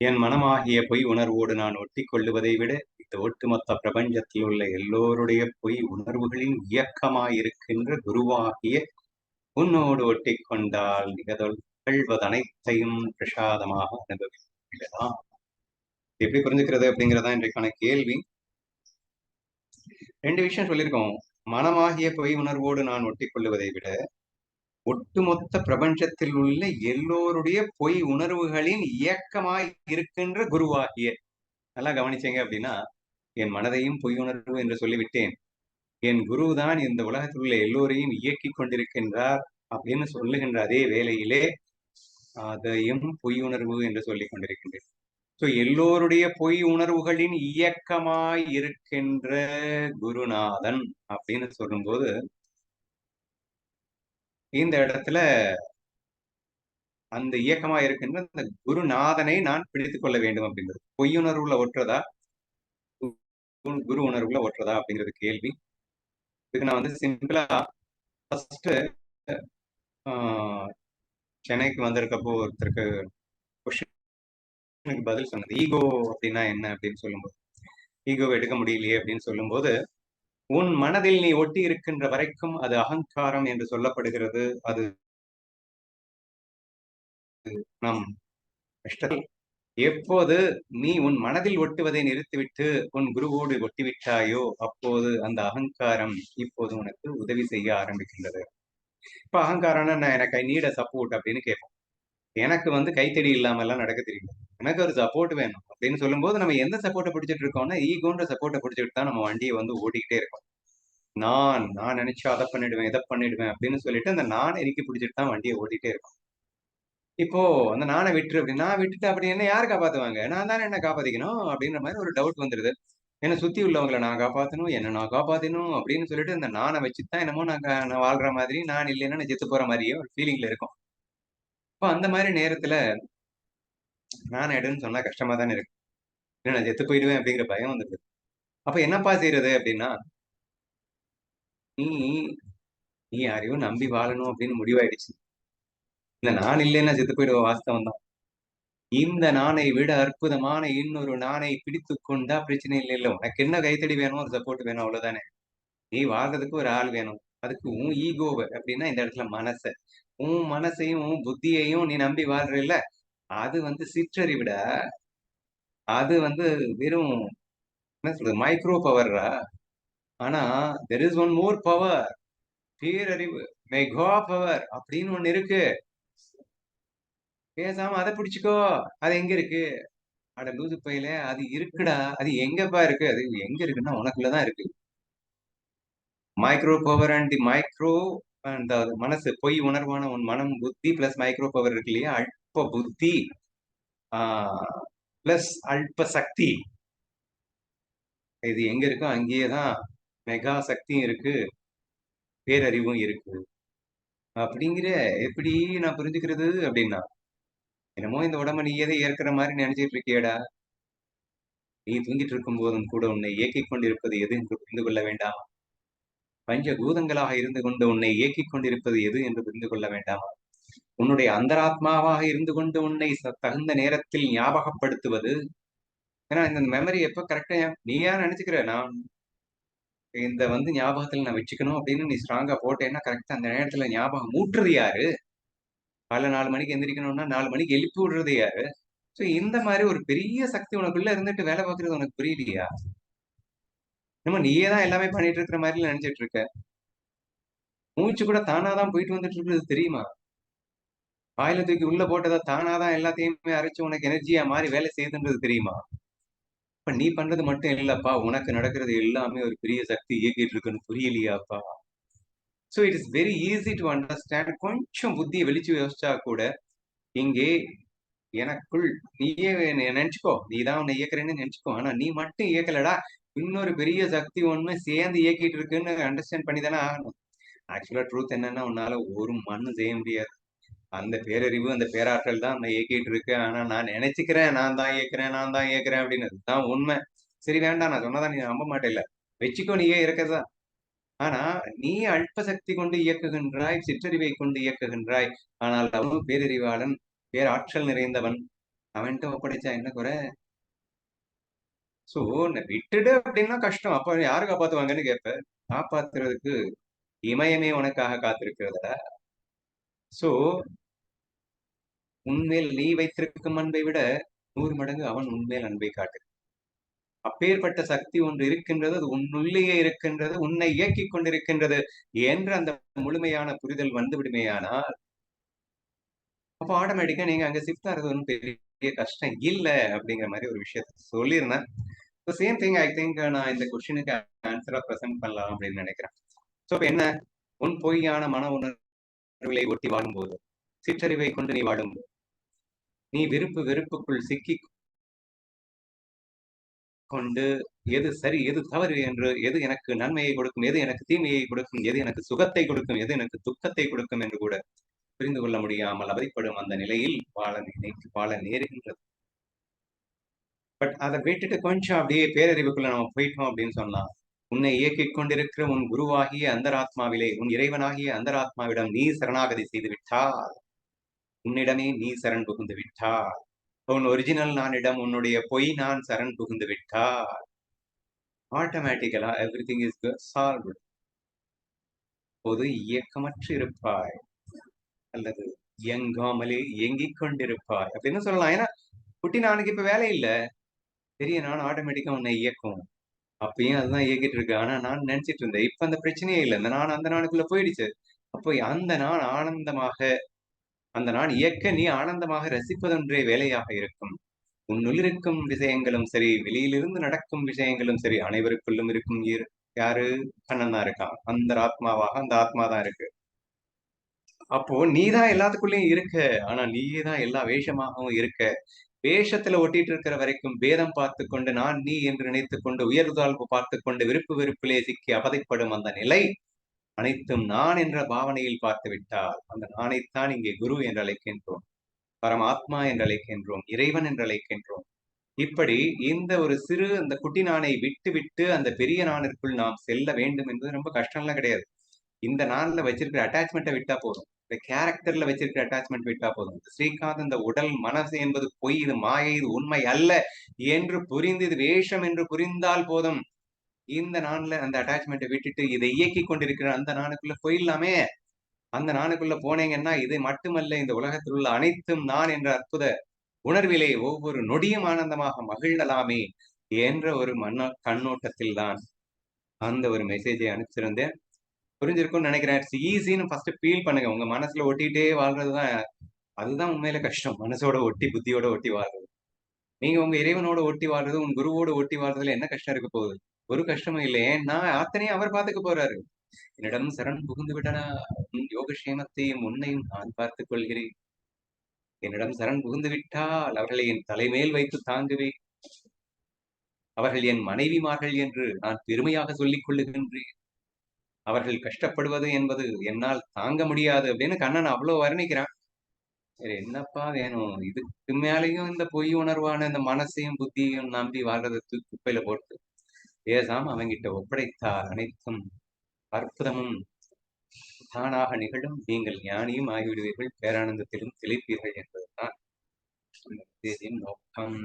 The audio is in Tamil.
என் மனமாகிய பொய் உணர்வோடு நான் ஒட்டிக் கொள்ளுவதை விட இந்த ஒட்டுமொத்த பிரபஞ்சத்தில் உள்ள எல்லோருடைய பொய் உணர்வுகளின் இயக்கமாயிருக்கின்ற குருவாகிய உன்னோடு ஒட்டிக் கொண்டால் நிகழ்வதனைத்தையும் பிரசாதமாக அனுபவிக்கலாம் எப்படி புரிஞ்சுக்கிறது அப்படிங்கிறதா இன்றைக்கான கேள்வி. ரெண்டு விஷயம் சொல்லியிருக்கோம். மனமாகிய பொய் உணர்வோடு நான் ஒட்டிக் கொள்ளுவதை விட ஒட்டுமொத்த பிரபஞ்சத்தில் உள்ள எல்லோருடைய பொய் உணர்வுகளின் இயக்கமாய் இருக்கின்ற குருவாகிய நல்லா கவனிச்சீங்க அப்படின்னா என் மனதையும் பொய் உணர்வு என்று சொல்லிவிட்டேன். என் குருதான் இந்த உலகத்தில் உள்ள எல்லோரையும் இயக்கி கொண்டிருக்கின்றார் அப்படின்னு சொல்லுகின்ற அதே வேளையிலே அதையும் பொய் உணர்வு என்று சொல்லிக் கொண்டிருக்கின்றேன். ஸோ எல்லோருடைய பொய் உணர்வுகளின் இயக்கமாய் இருக்கின்ற குருநாதன் அப்படின்னு சொல்லும்போது இந்த இடத்துல அந்த இயக்கமா இருக்கின்ற அந்த குருநாதனை நான் பிடித்துக் கொள்ள வேண்டும் அப்படிங்கிறது. பொய்யுணர்வுல ஒற்றதா? குரு உணர்வுல ஒற்றதா? அப்படிங்கிறது கேள்வி. இதுக்கு நான் வந்து சிம்பிளா ஃபர்ஸ்ட் சென்னைக்கு வந்திருக்கப்போ ஒருத்தருக்கு கொஸ்டினுக்கு பதில் சொன்னது. ஈகோ அப்படின்னா என்ன அப்படின்னு சொல்லும்போது? ஈகோவை எடுக்க முடியலையே அப்படின்னு சொல்லும்போது உன் மனதில் நீ ஒட்டி இருக்கின்ற வரைக்கும் அது அகங்காரம் என்று சொல்லப்படுகிறது. அது நம் எப்போது நீ உன் மனதில் ஒட்டுவதை நிறுத்திவிட்டு உன் குருவோடு ஒட்டிவிட்டாயோ அப்போது அந்த அகங்காரம் இப்போது உனக்கு உதவி செய்ய ஆரம்பிக்கின்றது. இப்ப அகங்காரம்னா நான் எனக்கு ஐ நீட சப்போர்ட் அப்படின்னு கேட்போம். எனக்கு வந்து கைத்தடி இல்லாம எல்லாம் நடக்க தெரியல எனக்கு ஒரு சப்போர்ட் வேணும் அப்படின்னு சொல்லும்போது நம்ம எந்த சப்போர்ட்டை பிடிச்சிட்டு இருக்கோம்னா ஈகோன்ற சப்போர்ட்டை பிடிச்சிட்டு தான் நம்ம வண்டியை வந்து ஓட்டிக்கிட்டே இருக்கோம். நான் நான் நினைச்சா அதை பண்ணிடுவேன் இதை பண்ணிடுவேன் அப்படின்னு சொல்லிட்டு அந்த நான் எரிக்கி பிடிச்சிட்டு தான் வண்டியை ஓட்டிகிட்டே இருக்கும். இப்போ அந்த நானை விட்டுரு அப்படின்னா விட்டுட்டு அப்படி என்ன யார் காப்பாத்துவாங்க? நான் தானே என்ன காப்பாத்திக்கணும் அப்படின்ற மாதிரி ஒரு டவுட் வந்துருது. என்னை சுத்தி உள்ளவங்களை நான் காப்பாத்தணும் என்ன நான் காப்பாத்தணும் அப்படின்னு சொல்லிட்டு இந்த நானை வச்சுதான் என்னமோ நான் நான் வாழ்ற மாதிரி நான் இல்லைன்னா நான் செத்து போற மாதிரியே ஒரு ஃபீலிங்ல இருக்கும். இப்போ அந்த மாதிரி நேரத்துல நான் எடுன்னு சொன்னா கஷ்டமா தானே இருக்கு. நான் செத்து போயிடுவேன் அப்படிங்கிற பயம் வந்துருக்கு அப்ப என்னப்பா செய்யறது அப்படின்னா நீ நீ யாரையும் நம்பி வாழணும் அப்படின்னு முடிவாயிடுச்சு. இந்த நான் இல்லைன்னா செத்து போயிடுவ வாஸ்தவம் தான். இந்த நானை விட அற்புதமான இன்னொரு நானை பிடித்து கொண்டா பிரச்சனை இல்லை இல்லை. உனக்கு என்ன கைத்தடி வேணும் ஒரு சப்போர்ட் வேணும் அவ்வளவுதானே. நீ வாழ்றதுக்கு ஒரு ஆள் வேணும். அதுக்கு உன் ஈகோவை அப்படின்னா இந்த இடத்துல மனச. உன் மனசையும் உன் புத்தியையும் நீ நம்பி வாழ்ற அது வந்து சிற்றறிவிட அது வந்து வெறும் என்ன சொல்றது மைக்ரோ பவர்ரா ஆனா there is one more power பேரறிவு. மெகா பவர் அப்படின்னு ஒண்ணு இருக்கு. பேசாம அதை பிடிச்சிக்கோ. அது எங்க இருக்கு? அட லூசு பையில அது இருக்குடா. அது எங்கப்பா இருக்கு? அது எங்க இருக்குன்னா உனக்குள்ளதான் இருக்கு. Micro power and the micro அந்த மனசு பொய் உணர்வான உன் மனம் புத்தி பிளஸ் மைக்ரோ பவர் இருக்கு இல்லையா? அல்ப புத்தி. பிளஸ் அல்ப சக்தி. இது எங்க இருக்கோ அங்கேயே தான் மெகா சக்தியும் இருக்கு பேரறிவும் இருக்கு. அப்படிங்கிற எப்படி நான் புரிஞ்சுக்கிறது அப்படின்னா என்னமோ இந்த உடம்ப நீ எதை ஏற்கிற மாதிரி நினைச்சிட்டு இருக்கியடா. நீ தூங்கிட்டு இருக்கும் போதும் கூட உன்னை இயக்கிக் கொண்டிருப்பது எதுவும் புரிந்து கொள்ள வேண்டாமா. பஞ்ச பூதங்களாக இருந்து கொண்டு உன்னை இயக்கிக் கொண்டிருப்பது எது என்று புரிந்து கொள்ள வேண்டாமா? உன்னுடைய அந்தராத்மாவாக இருந்து கொண்டு உன்னை தகுந்த நேரத்தில் ஞாபகப்படுத்துவது? ஏன்னா இந்த மெமரி எப்ப கரெக்டா நீ நினைச்சுக்கிற? நான் இந்த வந்து ஞாபகத்துல நான் வச்சுக்கணும் அப்படின்னு நீ ஸ்ட்ராங்கா போட்டேன்னா கரெக்டா அந்த நேரத்துல ஞாபகம் மூட்டுறது யாரு? காலைல நாலு மணிக்கு எந்திரிக்கணும்னா நாலு மணிக்கு எழுப்பி விடுறது யாரு? ஸோ இந்த மாதிரி ஒரு பெரிய சக்தி உனக்குள்ள இருந்துட்டு வேலை பார்க்கறது உனக்கு புரியலையா நம்ம நீயே தான் எல்லாமே பண்ணிட்டு இருக்கிற மாதிரி நினைச்சிட்டு இருக்க மூச்சு கூட தானாதான் போயிட்டு வந்துட்டு இருக்கிறது தெரியுமா? வாயில தூக்கி உள்ள போட்டதா தானாதான் எல்லாத்தையுமே அரைச்சு உனக்கு எனர்ஜியா மாறி வேலை செய்யுதுன்றது தெரியுமா? இப்ப நீ பண்றது மட்டும் இல்லப்பா. உனக்கு நடக்கிறது எல்லாமே ஒரு பெரிய சக்தி இயக்கிட்டு இருக்குன்னு புரியலையாப்பா? So it is very easy to understand கொஞ்சம் புத்தியை வெளிச்சு யோசிச்சா கூட இங்கே எனக்குள் நீயே நினைச்சுக்கோ. நீ தான் உன்னை இயக்குறேன்னு நினைச்சுக்கோ. ஆனா நீ மட்டும் இயக்கலடா. இன்னொரு பெரிய சக்தி ஒண்ணு சேர்ந்து இயக்கிட்டு இருக்குன்னு அண்டர்ஸ்டாண்ட் பண்ணி தானே ஆகணும் ஆக்சுவலா ட்ரூத் என்னன்னா உன்னால ஒரு மண்ணு செய்ய முடியாது. அந்த பேரறிவு அந்த பேராற்றல் தான் நான் இயக்கிட்டு இருக்கு ஆனா நான் நினைச்சுக்கிறேன் நான் தான் இயக்கிறேன் நான் தான் இயக்கிறேன் அப்படின்னு. தான் உண்மை. சரி வேண்டாம் நான் சொன்னதான் நீ நம்ப மாட்டேன் இல்ல வச்சுக்கோ நீயே இருக்கிறதா ஆனா நீ அல்ப சக்தி கொண்டு இயக்குகின்றாய் சிற்றறிவை கொண்டு இயக்குகின்றாய். ஆனால் அவனும் பேரறிவாளன் பேராற்றல் நிறைந்தவன். அவன்கிட்ட ஒப்படைச்சா என்ன குறை? சோ விட்டுடு அப்படின்னா கஷ்டம். அப்ப யாரு காப்பாத்துவாங்கன்னு கேட்ப காப்பாத்துறதுக்கு இமயமே உனக்காக காத்திருக்கிறதா? சோ உன்மேல் நீ வைத்திருக்கும் அன்பை விட நூறு மடங்கு அவன் உன்மேல் அன்பை காட்டு அப்பேற்பட்ட சக்தி ஒன்று இருக்கின்றது அது உன்னுள்ளேயே இருக்கின்றது உன்னை இயக்கிக் கொண்டிருக்கின்றது என்று அந்த முழுமையான புரிதல் வந்துவிடுமேயானால் அப்போ ஆட்டோமேட்டிக்கா நீங்க அங்க ஷிஃப்ட் ஆகிறது ஒன்றும் பெரிய கஷ்டம் இல்ல அப்படிங்கிற மாதிரி ஒரு விஷயத்த சொல்லியிருந்தேன் சேம் திங் ஐ திங்க் நான் இந்த கொஸ்டினுக்கு ஆன்சரா ப்ரெசென்ட் பண்ணலாம் அப்படின்னு நினைக்கிறேன். ஸோ இப்போ என்ன? உன் பொய்யான மன உணர்வுகளை ஒட்டி வாழும்போது சிற்றறிவை கொண்டு நீ வாழும்போது நீ விருப்பு வெறுப்புக்குள் சிக்கி கொண்டு எது சரி எது தவறு என்று எது எனக்கு நன்மையை கொடுக்கும் எது எனக்கு தீமையை கொடுக்கும் எது எனக்கு சுகத்தை கொடுக்கும் எது எனக்கு துக்கத்தை கொடுக்கும் என்று கூட புரிந்து கொள்ள முடியாமல் அவதிப்படும் அந்த நிலையில் வாழ நினைத்து வாழ நேருகின்றது. பட் அதை விட்டுட்டு கொஞ்சம் அப்படியே பேரறிவுக்குள்ள நம்ம போயிட்டோம் அப்படின்னு சொன்னா உன்னை இயக்கிக் கொண்டிருக்கிற உன் குருவாகிய அந்தராத்மாவிலே உன் இறைவனாகிய அந்தராத்மாவிடம் நீ சரணாகதி செய்து விட்டால் உன்னிடமே நீ சரண் புகுந்து விட்டால் உன் ஒரிஜினல் நானிடம் உன்னுடைய பொய் நான் சரண் புகுந்து விட்டால் ஆட்டோமேட்டிக்கலா எவ்ரி திங் இஸ் சால்வ் பொது இயக்கமற்று இருப்பாய். அல்லது இயங்காமலே இயங்கிக் கொண்டிருப்பாய் அப்படின்னு சொல்லலாம். ஏன்னா குட்டி நானுக்கு இப்ப வேலை இல்லை. பெரிய நான் ஆட்டோமேட்டிக்கா உன்னை இயக்கும். அப்பயும் அதுதான் இயக்கிட்டு இருக்கு. ஆனா நான் நினைச்சிட்டு இருந்தேன் இப்ப அந்த பிரச்சனையே இல்லை. இந்த நான் அந்த நாளுக்குள்ள போயிடுச்சு. அப்போ அந்த நான் ஆனந்தமாக அந்த நான் இயக்க நீ ஆனந்தமாக ரசிப்பதொன்றே வேலையாக இருக்கும். உன்னுள் இருக்கும் விஷயங்களும் சரி வெளியிலிருந்து நடக்கும் விஷயங்களும் சரி அனைவருக்குள்ளும் இருக்கும் யாரு? கண்ணன் தான் இருக்கான். அந்த ஆத்மாவாக அந்த ஆத்மா தான் இருக்கு. அப்போ நீதான் எல்லாத்துக்குள்ளயும் இருக்க. ஆனா நீயே தான் எல்லா வேஷமாகவும் இருக்க. வேஷத்துல ஒட்டிட்டு இருக்கிற வரைக்கும் வேதம் பார்த்து கொண்டு நான் நீ என்று நினைத்து கொண்டு உயர்தாழ்வு பார்த்து கொண்டு விருப்பு வெறுப்பிலே சிக்கி அவதைப்படும் அந்த நிலை அனைத்தும் நான் என்ற பாவனையில் பார்த்து விட்டால் அந்த நானைத்தான் இங்கே குரு என்று அழைக்கின்றோம் பரமாத்மா என்று அழைக்கின்றோம் இறைவன் என்று அழைக்கின்றோம். இப்படி இந்த ஒரு சிறு அந்த குட்டி நானை விட்டு விட்டு அந்த பெரிய நானிற்குள் நாம் செல்ல வேண்டும் என்பது ரொம்ப கஷ்டம்லாம் கிடையாது. இந்த நான்ல வச்சிருக்கிற அட்டாச்மெண்ட்டை விட்டா போதும். இந்த கேரக்டர்ல வச்சிருக்கிற அட்டாச்மெண்ட் விட்டா போதும். ஸ்ரீகாந்த் இந்த உடல் மனசு என்பது பொய் இது மாயை இது உண்மை அல்ல என்று புரிந்து இது வேஷம் என்று புரிந்தால் போதும். இந்த நான்ல அந்த அட்டாச்மெண்ட்டை விட்டுட்டு இதை இயக்கி கொண்டிருக்கிற அந்த நானுக்குள்ள போயிடலாமே. அந்த நானுக்குள்ள போனீங்கன்னா இது மட்டுமல்ல இந்த உலகத்தில் உள்ள அனைத்தும் நான் என்ற அற்புத உணர்விலே ஒவ்வொரு நொடியும் ஆனந்தமாக மகிழலாமே என்ற ஒரு மன்ன கண்ணோட்டத்தில் தான் அந்த ஒரு மெசேஜை அனுப்பிச்சிருந்தேன். புரிஞ்சிருக்கும்னு நினைக்கிறேன். இட்ஸ் ஈஸின்னு ஃபர்ஸ்ட் ஃபீல் பண்ணுங்க. உங்க மனசுல ஒட்டிட்டே வாழ்றதுதான் அதுதான் உண்மையில கஷ்டம். மனசோட ஒட்டி புத்தியோட ஒட்டி வாழ்றது. நீங்க உங்க இறைவனோட ஒட்டி வாழ்றது உங்க குருவோட ஒட்டி வாழ்றதுல என்ன கஷ்டம் இருக்க போகுது? ஒரு கஷ்டமும் இல்லை. ஏன்னா அத்தனையும் அவர் பார்த்துக்க போறாரு. என்னிடம் சரண் புகுந்து விட்டனா உன் யோகக்ஷேமத்தையும் உன்னையும் நான் பார்த்துக் கொள்கிறேன். என்னிடம் சரண் புகுந்து விட்டால் அவர்களை என் தலைமேல் வைத்து தாங்குவேன். அவர்கள் என் மனைவிமார்கள் என்று நான் பெருமையாக சொல்லிக் கொள்ளுகின்றேன். அவர்கள் கஷ்டப்படுவது என்பது என்னால் தாங்க முடியாது அப்படின்னு கண்ணன் அவ்வளவு வர்ணிக்கிறான். சரி என்னப்பா வேணும்? இதுக்கு மேலேயும் இந்த பொய் உணர்வான இந்த மனசையும் புத்தியையும் நம்பி வாழ்றதை தூக்கி குப்பையில போட்டு ஏசாம் அவங்கிட்ட ஒப்படைத்தார் அனைத்தும் அற்புதமும் தானாக நிகழும். நீங்கள் ஞானியும் ஆகிவிடுவீர்கள். பேரானந்தத்திலும் தெளிப்பீர்கள் என்பதுதான். நோக்கம்.